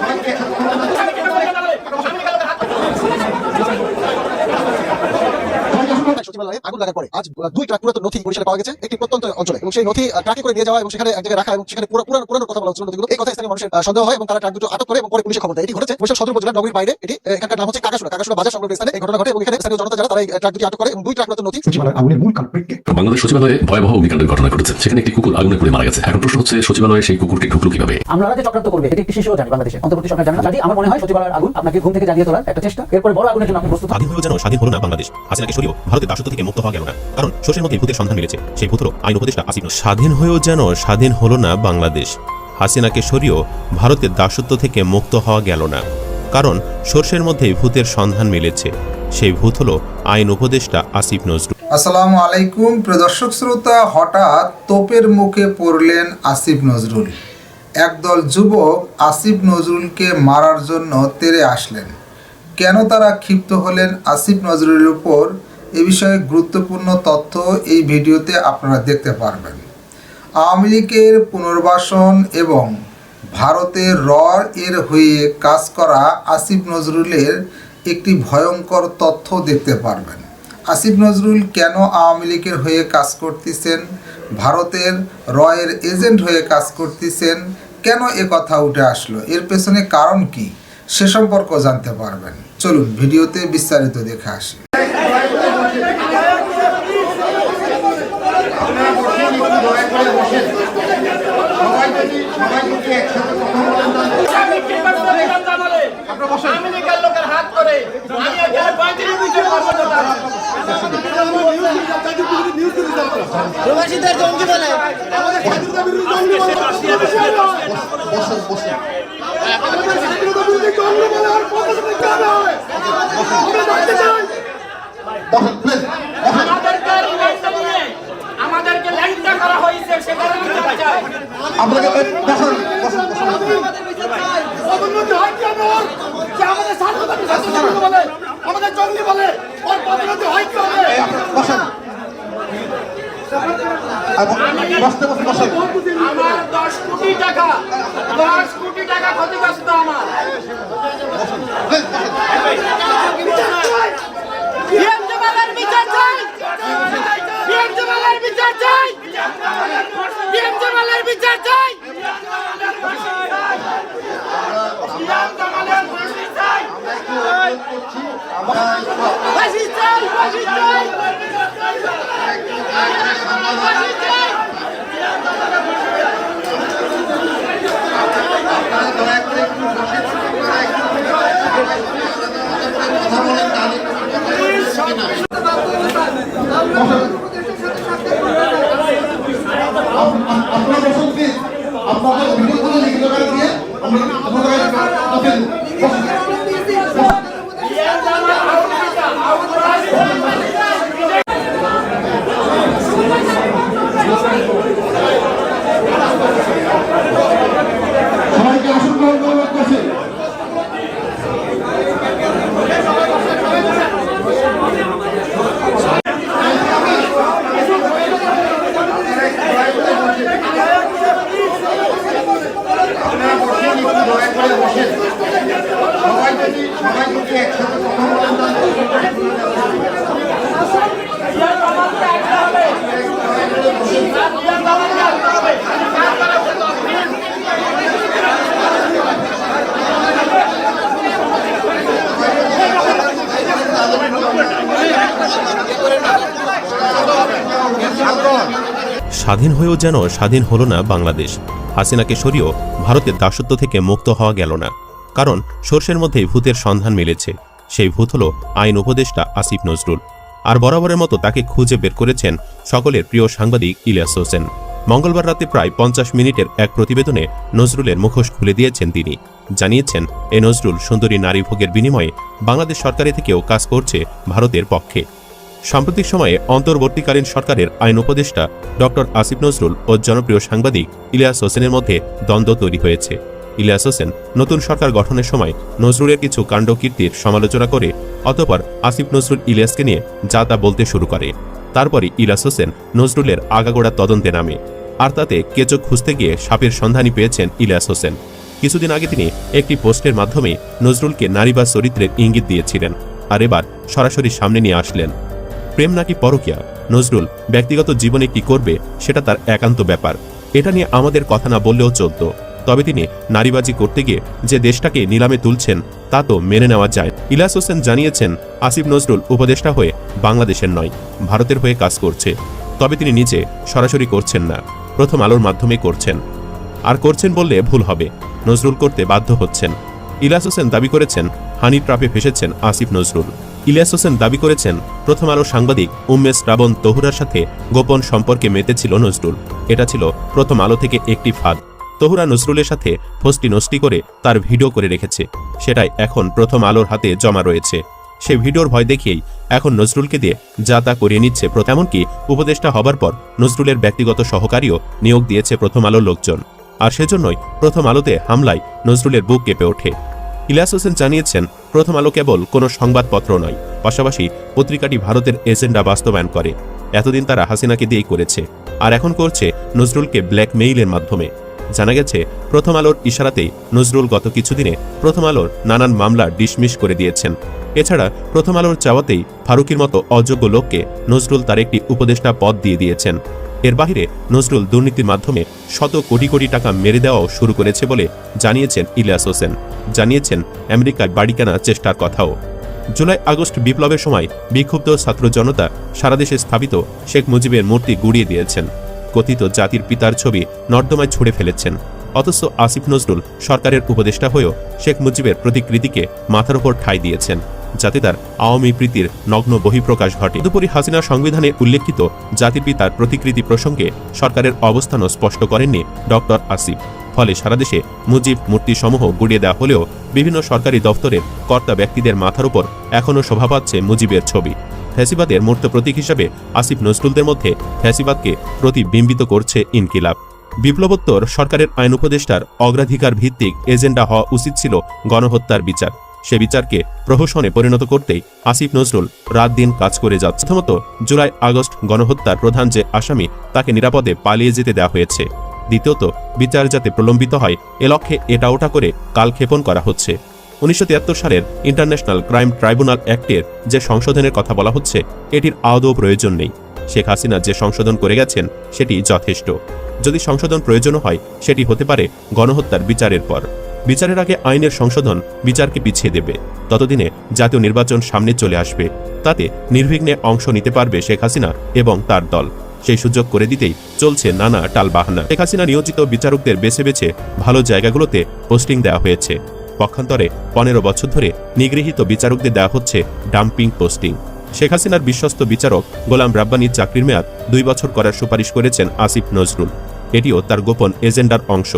আমাদের সচিবালয়ে আগুন লাগার পরে আজ দুই ট্রাক পুরাতন নথি বরিশালে পাওয়া গেছে একটি প্রত্যন্ত অঞ্চলে। এবং সেই নথি ট্রাকে করে নিয়ে যাওয়া এবং সেখানে এক জায়গায় রাখা এবং সেখানে পুরো পুরানো পুরানো কথা বলা হচ্ছিল নথিগুলো। এই কথা স্থানীয় মানুষের সন্দেহ হয় এবং তারা ট্রাক দুটো আটক করে এবং পরে পুলিশে খবর দেয়। এটি ঘটেছে বরিশাল সদর উপজেলার নগরীর বাইরে। এটি এখানকার নাম হচ্ছে কাকাশুরা কাকাশুরা বাজার সংলগ্ন স্থানে এই ঘটনা ঘটে এবং এখানে স্থানীয় জনতা যারা তারা এই ট্রাক দুটি আটক করে এবং দুই ট্রাক পুরাতন নথি। সচিবালয় আগুনের মূল কালপ্রিটকে বাংলাদেশ সচিবালয়ে ভয়াবহ অগ্নিকাণ্ডের ঘটনা ঘটেছে। সেখানে একটি কুকুর আগুনে পুড়ে মারা গেছে। এখন প্রশ্ন হচ্ছে সচিবালয়ে সেই কুকুরটি ঢুকলো কীভাবে? আমরা যে চক্রান্ত করবে। এটি একটি শিশুও জানে বাংলাদেশে। অন্তর্বর্তী সরকার জানে না। কাজেই আমার মনে হয় সচিবালয়ের আগুন আপনাকে ঘুম থেকে জাগিয়ে তোলার একটা চেষ্টা। এরপরে বড় আগুনের জন্য আপনি প্রস্তুত স্বাধীন হয়েও যেন স্বাধীন হলো না বাংলাদেশ। সরিয়েও ভারতের দাসত্ব থেকে মুক্ত হওয়া গেল না। কারণ শোষের মধ্যে ভূতের সন্ধান মিলেছে। সেই ভূত হলো আইন উপদেষ্টা আসিফ স্বাধীন হয়েও যেন স্বাধীন হলো না বাংলাদেশ। হাসিনাকে সরিয়েও ভারতের দাসত্ব থেকে মুক্ত হওয়া গেল না। কারণ সর্ষের মধ্যেই ভূতের সন্ধান মিলেছে। সেই ভূত হলো আইন উপদেষ্টা আসিফ নজরুল। আসসালামু আলাইকুম। প্রিয় দর্শক শ্রোতা হঠাৎ তোপের মুখে পড়লেন আসিফ নজরুল। একদল যুবক আসিফ নজরুলকে মারার জন্য তেরে আসলেন। কেন তারা ক্ষিপ্ত হলেন আসিফ নজরুলের উপর? এ বিষয়ে গুরুত্বপূর্ণ তথ্য এই ভিডিওতে আপনারা দেখতে পারবেন। আওয়ামী লীগের পুনর্বাসন এবং ভারতের র এর হয়ে কাজ করা আসিফ নজরুলের একটি ভয়ঙ্কর তথ্য দেখতে পারবেন। আসিফ নজরুল কেন আওয়ামী লীগের হয়ে কাজ করতেছেন? ভারতের রয়ের এজেন্ট হয়ে কাজ করতেছেন? কেন এ কথা উঠে আসলো? এর পেছনে কারণ কি? সে সম্পর্ক জানতে পারবেন। চলুন ভিডিওতে বিস্তারিত দেখে আসি। আমেরিকার লোকের হাত করে আমি এখানে পঁয়ত্রিশ কর্মকর্তা প্রবাসীদের জঙ্গি বলে আমাদের স্বাধীনতা বিরোধী জঙ্গি বলে আমাদের স্বাধীনতা বিরোধী জঙ্গি বলে আর কত সাথে কাজ হয় আমরা জানতে চাই আমাদেরকে রিমান্ডে নিয়ে আমাদেরকে ল্যাংটা করা হয়েছে সেটা আমি জানতে চাই ওর? যে আমাদের স্বাধীনতা বিরোধী জঙ্গি বলে আমাদের জঙ্গি বলে ওর পদোন্নতি হয় কি হবে আমার দশ কোটি টাকা দশ কোটি টাকা ক্ষতিগ্রস্ত আমার বিএম জামালের বিচার চাই বিএম জামালের বিচার চাই বিএম জামালের বিচার চাই বিএম জামালের ফাঁসি চাই ফাঁসি চাই ফাঁসি চাই ফাঁসি চাই আপনারা বসুন প্লিজ আপনাদের ভিডিও করে লিখিত করে দিয়ে আমরা আপনাদের বসেন বিএম জামাল আউট বিচার আউট সবাইকে আসন গ্রহণ করে অনুরোধ করছি স্বাধীন হয়েও যেন স্বাধীন হলো না বাংলাদেশ। হাসিনাকে সরিয়েও ভারতের দাসত্ব থেকে মুক্ত হওয়া গেল না। কারণ সর্ষের মধ্যেই ভূতের সন্ধান মিলেছে। সেই ভূত হল আইন উপদেষ্টা আসিফ নজরুল। আর বরাবরের মতো তাকে খুঁজে বের করেছেন সকলের প্রিয় সাংবাদিক ইলিয়াস হোসেন। মঙ্গলবার রাতে প্রায় পঞ্চাশ মিনিটের এক প্রতিবেদনে নজরুলের মুখোশ খুলে দিয়েছেন তিনি। জানিয়েছেন, এ নজরুল সুন্দরী নারী ভোগের বিনিময়ে বাংলাদেশ সরকারি থেকেও কাজ করছে ভারতের পক্ষে। সাম্প্রতিক সময়ে অন্তর্বর্তীকালীন সরকারের আইন উপদেষ্টা ডক্টর আসিফ নজরুল ও জনপ্রিয় সাংবাদিক ইলিয়াস হোসেনের মধ্যে দ্বন্দ্ব তৈরি হয়েছে। ইলিয়াস হোসেন নতুন সরকার গঠনের সময় নজরুলের কিছু কাণ্ডকীর্তির সমালোচনা করে, অতপর আসিফ নজরুল ইলিয়াসকে নিয়ে যা তা বলতে শুরু করে। তারপরে ইলিয়াস হোসেন নজরুলের আগাগোড়া তদন্তে নামে। আর তাতে কেঁচো খুঁজতে গিয়ে সাপের সন্ধানই পেয়েছেন ইলিয়াস হোসেন। কিছুদিন আগে তিনি একটি পোস্টের মাধ্যমে নজরুলকে নারীবাদ চরিত্রের ইঙ্গিত দিয়েছিলেন। আর এবার সরাসরি সামনে নিয়ে আসলেন। প্রেম নাকি পরকিয়া? নজরুল, ব্যক্তিগত জীবনে কি করবে সেটা তার একান্ত ব্যাপার। এটা নিয়ে আমাদের কথা না বললেও চলত। তবে তিনি নারীবাজি করতে গিয়ে যে দেশটাকে নিলামে তুলছেন, তা তো মেনে নেওয়া যায়। ইলাস হোসেন জানিয়েছেন, আসিফ নজরুল উপদেষ্টা হয়ে বাংলাদেশের নয়, ভারতের হয়ে কাজ করছে। তবে তিনি নিজে সরাসরি করছেন না, প্রথম আলোর মাধ্যমে করছেন। আর করছেন বললে ভুল হবে, নজরুল করতে বাধ্য হচ্ছেন। ইলাস হোসেন দাবি করেছেন হানি ট্রাপে ফেসেছেন আসিফ নজরুল। ইলিয়াস হোসেন দাবি করেছেন, প্রথম আলো সাংবাদিক উম্মে রাবণ তহুরার সাথে গোপন সম্পর্কে মেতেছিল নজরুল। এটা ছিল প্রথম আলো থেকে একটি ফাঁদ। তহুরা নজরুলের সাথে ফষ্টি নষ্টি করে তার ভিডিও করে রেখেছে। সেটাই এখন প্রথম আলোর হাতে জমা রয়েছে। সে ভিডিওর ভয় দেখিয়েই এখন নজরুলকে দিয়ে যা তা করিয়ে নিচ্ছে এমনকি উপদেষ্টা হবার পর নজরুলের ব্যক্তিগত সহকারীও নিয়োগ দিয়েছে প্রথম আলোর লোকজন। আর সেজন্যই প্রথম আলোতে হামলায় নজরুলের বুক কেঁপে ওঠে। ইলিয়াস হোসেন জানিয়েছেন, প্রথম আলো কেবল কোনো সংবাদপত্র নয়, পাশাপাশি পত্রিকাটি ভারতের এজেন্ডা বাস্তবায়ন করে। এতদিন তারা হাসিনাকে দিয়েই করেছে, আর এখন করছে নজরুলকে ব্ল্যাকমেইলের মাধ্যমে। জানা গেছে, প্রথম আলোর ইশারাতেই নজরুল গত কিছুদিনে প্রথম আলোর নানান মামলা ডিসমিস করে দিয়েছেন। এছাড়া প্রথম আলোর চাওয়াতেই ফারুকির মতো অযোগ্য লোককে নজরুল তার একটি উপদেষ্টা পদ দিয়ে দিয়েছেন। এর বাহিরে নজরুল দুর্নীতির মাধ্যমে শত কোটি কোটি টাকা মেরে দেওয়াও শুরু করেছে বলে জানিয়েছেন ইলিয়াস হোসেন। জানিয়েছেন আমেরিকায় বাড়ি কেনার চেষ্টার কথাও। জুলাই আগস্ট বিপ্লবের সময় বিক্ষুব্ধ ছাত্র জনতা সারাদেশে স্থাপিত শেখ মুজিবের মূর্তি গুড়িয়ে দিয়েছেন। কথিত জাতির পিতার ছবি নর্দমায় ছুড়ে ফেলেছেন। অথচ আসিফ নজরুল সরকারের উপদেষ্টা হয়েও শেখ মুজিবের প্রতিকৃতিকে মাথার ওপর ঠাঁই দিয়েছেন, যাতে তার আওয়ামী প্রীতির নগ্ন বহিঃপ্রকাশ ঘটে। তদুপরি হাসিনা সংবিধানে উল্লেখিত জাতির পিতার প্রতিকৃতি প্রসঙ্গে সরকারের অবস্থানও স্পষ্ট করেননি ডক্টর আসিফ। ফলে সারা দেশে মুজিব মূর্তিসমূহ গুড়িয়ে দেওয়া হলেও বিভিন্ন সরকারি দপ্তরের কর্তা ব্যক্তিদের মাথার উপর এখনও শোভা পাচ্ছে মুজিবের ছবি। ফ্যাসিবাদের মূর্ত প্রতীক হিসাবে আসিফ নজরুলদের মধ্যে ফ্যাসিবাদকে প্রতিবিম্বিত করছে ইনকিলাব। বিপ্লবোত্তর সরকারের আইন উপদেষ্টার অগ্রাধিকার ভিত্তিক এজেন্ডা হওয়া উচিত ছিল গণহত্যার বিচার। সে বিচারকে প্রহসনে পরিণত করতেই আসিফ নজরুল রাত দিন কাজ করে যাচ্ছে। প্রথমত, জুলাই আগস্ট গণহত্যার প্রধান যে আসামি, তাকে নিরাপদে পালিয়ে যেতে দেওয়া হয়েছে। দ্বিতীয়ত, বিচার যাতে প্রলম্বিত হয়, এ লক্ষ্যে এটা ওটা করে কালক্ষেপণ করা হচ্ছে। উনিশশো তিয়াত্তর সালের ইন্টারন্যাশনাল ক্রাইম ট্রাইব্যুনাল অ্যাক্টের যে সংশোধনের কথা বলা হচ্ছে, এটির আদৌ প্রয়োজন নেই। শেখ হাসিনা যে সংশোধন করে গেছেন, সেটি যথেষ্ট। যদি সংশোধন প্রয়োজন হয়, সেটি হতে পারে গণহত্যার বিচারের পর। বিচারের আগে আইনের সংশোধন বিচারকে পিছিয়ে দেবে। ততদিনে জাতীয় নির্বাচন সামনে চলে আসবে। তাতে নির্বিঘ্নে অংশ নিতে পারবে শেখ হাসিনা এবং তার দল। সেই সুযোগ করে দিতেই চলছে নানা টালবাহানা। শেখ হাসিনা নিয়োজিত বিচারকদের বেছে বেছে ভালো জায়গাগুলোতে পোস্টিং দেওয়া হয়েছে। পক্ষান্তরে পনেরো বছর ধরে নিগৃহীত বিচারকদের দেওয়া হচ্ছে ডাম্পিং পোস্টিং। শেখ হাসিনার বিশ্বস্ত বিচারক গোলাম রাব্বানির চাকরির মেয়াদ দুই বছর করার সুপারিশ করেছেন আসিফ নজরুল। এটিও তার গোপন এজেন্ডার অংশ।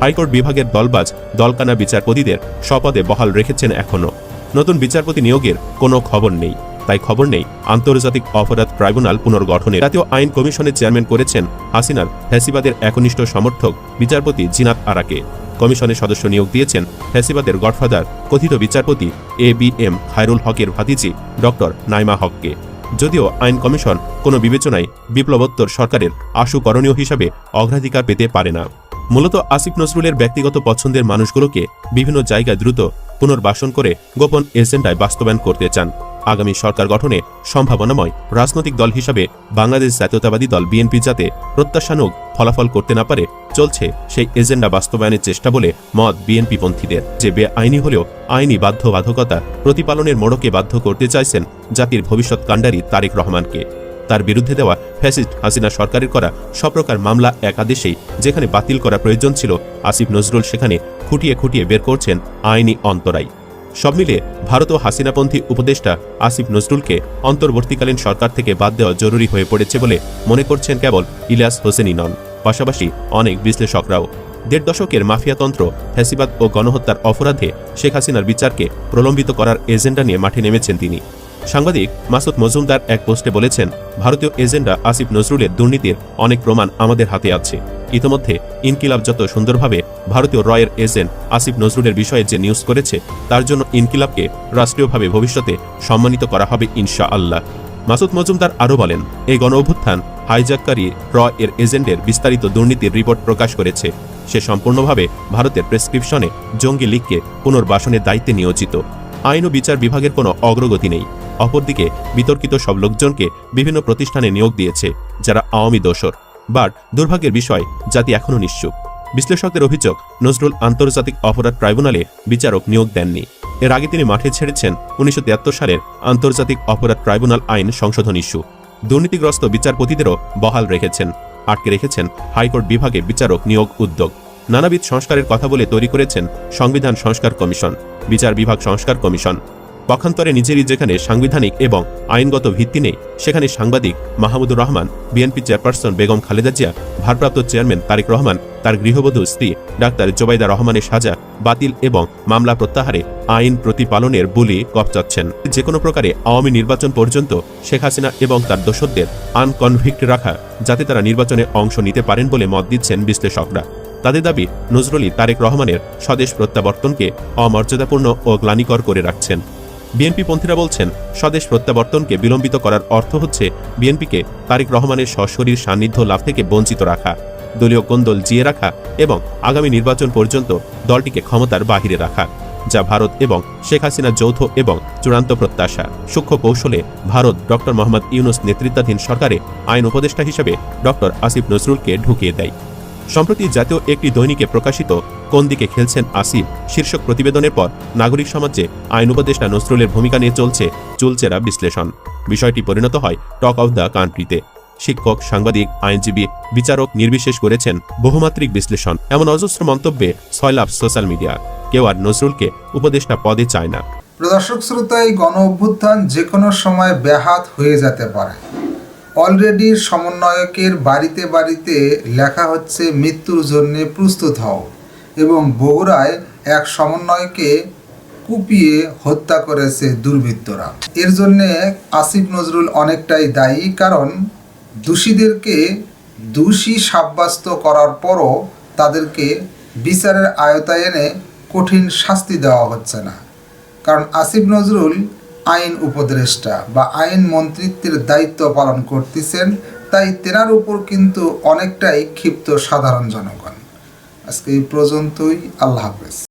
হাইকোর্ট বিভাগের দলবাজ, দলকানা বিচারপতিদের স্বপদে বহাল রেখেছেন এখনও। নতুন বিচারপতি নিয়োগের কোনো খবর নেই। তাই খবর নেই। আন্তর্জাতিক অপরাধ ট্রাইব্যুনাল পুনর্গঠনে জাতীয় আইন কমিশনের চেয়ারম্যান করেছেন হাসিনার ফ্যাসিবাদের একনিষ্ঠ সমর্থক বিচারপতি জিনাত আরাকে। কমিশনের সদস্য নিয়োগ দিয়েছেন ফ্যাসিবাদের গডফাদার, কথিত বিচারপতি এ বি এম খায়রুল হকের ভাতিজি ডক্টর নাইমা হককে। যদিও আইন কমিশন কোনো বিবেচনায় বিপ্লবোত্তর সরকারের আশু করণীয় হিসাবে অগ্রাধিকার পেতে পারে না। মূলত আসিফ নজরুলের ব্যক্তিগত পছন্দের মানুষগুলোকে বিভিন্ন জায়গায় দ্রুত পুনর্বাসন করে গোপন এজেন্ডায় বাস্তবায়ন করতে চান। আগামী সরকার গঠনে সম্ভাবনাময় রাজনৈতিক দল হিসাবে বাংলাদেশ জাতীয়তাবাদী দল বিএনপি যাতে প্রত্যাশানুক ফলাফল করতে না পারে, চলছে সেই এজেন্ডা বাস্তবায়নের চেষ্টা বলে মত বিএনপি পন্থীদের যে বেআইনি হলেও আইনি বাধ্যবাধকতা প্রতিপালনের মোড়কে বাধ্য করতে চাইছেন জাতির ভবিষ্যৎ কাণ্ডারি তারেক রহমানকে। তার বিরুদ্ধে দেওয়া ফ্যাসিস্ট হাসিনা সরকারের করা সপ্রকার মামলা একাদেশেই যেখানে বাতিল করা প্রয়োজন ছিল, আসিফ নজরুল সেখানে খুঁটিয়ে খুঁটিয়ে বের করছেন আইনি অন্তরায়। সব মিলিয়ে ভারত ও হাসিনাপন্থী উপদেষ্টা আসিফ নজরুলকে অন্তর্বর্তীকালীন সরকার থেকে বাদ দেওয়া জরুরি হয়ে পড়েছে বলে মনে করছেন কেবল ইলিয়াস হোসেনই নন। পাশাপাশি অনেক বিশ্লেষকরাও। দেড় দশকের মাফিয়াতন্ত্র ফ্যাসিবাদ ও গণহত্যার অপরাধে শেখ হাসিনার বিচারকে প্রলম্বিত করার এজেন্ডা নিয়ে মাঠে নেমেছেন তিনি। সাংবাদিক মাসুদ মজুমদার এক পোস্টে বলেছেন, ভারতীয় এজেন্ডা আসিফ নজরুলের দুর্নীতির অনেক প্রমাণ আমাদের হাতে আছে। ইতোমধ্যে ইনকিলাব যত সুন্দরভাবে ভারতীয় রয়ের এজেন্ট আসিফ নজরুলের বিষয়ে যে নিউজ করেছে, তার জন্য ইনকিলাবকে রাষ্ট্রীয়ভাবে ভবিষ্যতে সম্মানিত করা হবে ইনশা আল্লাহ মাসুদ মজুমদার আরও বলেন, এই গণ অভ্যুত্থান হাইজাককারী র এর এজেন্টের বিস্তারিত দুর্নীতির রিপোর্ট প্রকাশ করেছে। সে সম্পূর্ণভাবে ভারতের প্রেসক্রিপশনে জঙ্গি লীগকে পুনর্বাসনের দায়িত্বে নিয়োজিত। আইন ও বিচার বিভাগের কোনো অগ্রগতি নেই। অপরদিকে বিতর্কিত সব লোকজনকে বিভিন্ন প্রতিষ্ঠানে নিয়োগ দিয়েছে, যারা আওয়ামী দোসর বাট দুর্ভাগ্যের বিষয়, জাতি এখনও নিশ্চুপ। বিশ্লেষকদের অভিযোগ, নজরুল আন্তর্জাতিক অপরাধ ট্রাইব্যুনালে বিচারক নিয়োগ দেননি। এর আগে তিনি মাঠে ছেড়েছেন উনিশশো তিয়াত্তর সালের আন্তর্জাতিক অপরাধ ট্রাইব্যুনাল আইন সংশোধন ইস্যু। দুর্নীতিগ্রস্ত বিচারপতিদেরও বহাল রেখেছেন, আটকে রেখেছেন হাইকোর্ট বিভাগে বিচারক নিয়োগ উদ্যোগ। নানাবিধ সংস্কারের কথা বলে তৈরি করেছেন সংবিধান সংস্কার কমিশন, বিচার বিভাগ সংস্কার কমিশন পক্ষান্তরে নিজেরই যেখানে সাংবিধানিক এবং আইনগত ভিত্তি নেই, সেখানে সাংবাদিক মাহমুদুর রহমান, বিএনপি চেয়ারপারসন বেগম খালেদা জিয়া, ভারপ্রাপ্ত চেয়ারম্যান তারেক রহমান, তার গৃহবধূ স্ত্রী ডাক্তার জোবাইদা রহমানের সাজা বাতিল এবং মামলা প্রত্যাহারে আইন প্রতিপালনের বলি কপচাচ্ছেন যে কোনো প্রকারে আওয়ামী নির্বাচন পর্যন্ত শেখ হাসিনা এবং তার দোসরদের আনকনভিক্ট রাখা, যাতে তারা নির্বাচনে অংশ নিতে পারেন বলে মত দিচ্ছেন বিশ্লেষকরা। তাদের দাবি নজরুলই তারেক রহমানের স্বদেশ প্রত্যাবর্তনকে অমর্যাদাপূর্ণ ও গ্লানিকর করে রাখছেন। বিএনপি পন্থীরা বলছেন, স্বদেশ প্রত্যাবর্তনকে বিলম্বিত করার অর্থ হচ্ছে বিএনপিকে তারেক রহমানের সশরীর সান্নিধ্য লাভ থেকে বঞ্চিত রাখা, দলীয় কোন্দল জিয়ে রাখা এবং আগামী নির্বাচন পর্যন্ত দলটিকে ক্ষমতার বাহিরে রাখা, যা ভারত এবং শেখ হাসিনার যৌথ এবং চূড়ান্ত প্রত্যাশা। সূক্ষ্ম কৌশলে ভারত ডক্টর মোহাম্মদ ইউনুস নেতৃত্বাধীন সরকারে আইন উপদেষ্টা হিসেবে ডক্টর আসিফ নজরুলকে ঢুকিয়ে দেয়। সম্প্রতি জাতীয় একটি দৈনিকে প্রকাশিত কোন দিকে খেলছেন আসিফ শীর্ষক প্রতিবেদনের পর নাগরিক সমাজে আইন উপদেষ্টা নজরুলের ভূমিকা নিয়ে চলছে চুলচেরা বিশ্লেষণ। বিষয়টি পরিণত হয় টক অব দ্য কান্ট্রিতে। শিক্ষক, সাংবাদিক, আইনজীবী, বিচারক নির্বিশেষ করেছেন বহুমাত্রিক বিশ্লেষণ। এমন অজস্র মন্তব্যে ছয়লাভ সোশ্যাল মিডিয়া। কেউ আর নজরুলকে উপদেষ্টা পদে চায় না। প্রদর্শক শ্রোতা, এই গণ অভ্যুত্থান যে কোনো সময় ব্যাহাত হয়ে যেতে পারে। অলরেডি সমন্বয়কের বাড়িতে বাড়িতে লেখা হচ্ছে, মৃত্যুর জন্য প্রস্তুত হও। এবং বগুড়ায় এক সমন্বয়কে কুপিয়ে হত্যা করেছে দুর্বৃত্তরা। এর জন্যে আসিফ নজরুল অনেকটাই দায়ী, কারণ দোষীদেরকে দোষী সাব্যস্ত করার পরও তাদেরকে বিচারের আয়তায় এনে কঠিন শাস্তি দেওয়া হচ্ছে না। কারণ আসিফ নজরুল আইন উপদেষ্টা বা আইন মন্ত্রিত্বের দায়িত্ব পালন করতেছেন, তাই তেনার উপর কিন্তু অনেকটাই ক্ষিপ্ত সাধারণ জনগণ। আজকে এই পর্যন্তই, আল্লাহ হাফেজ।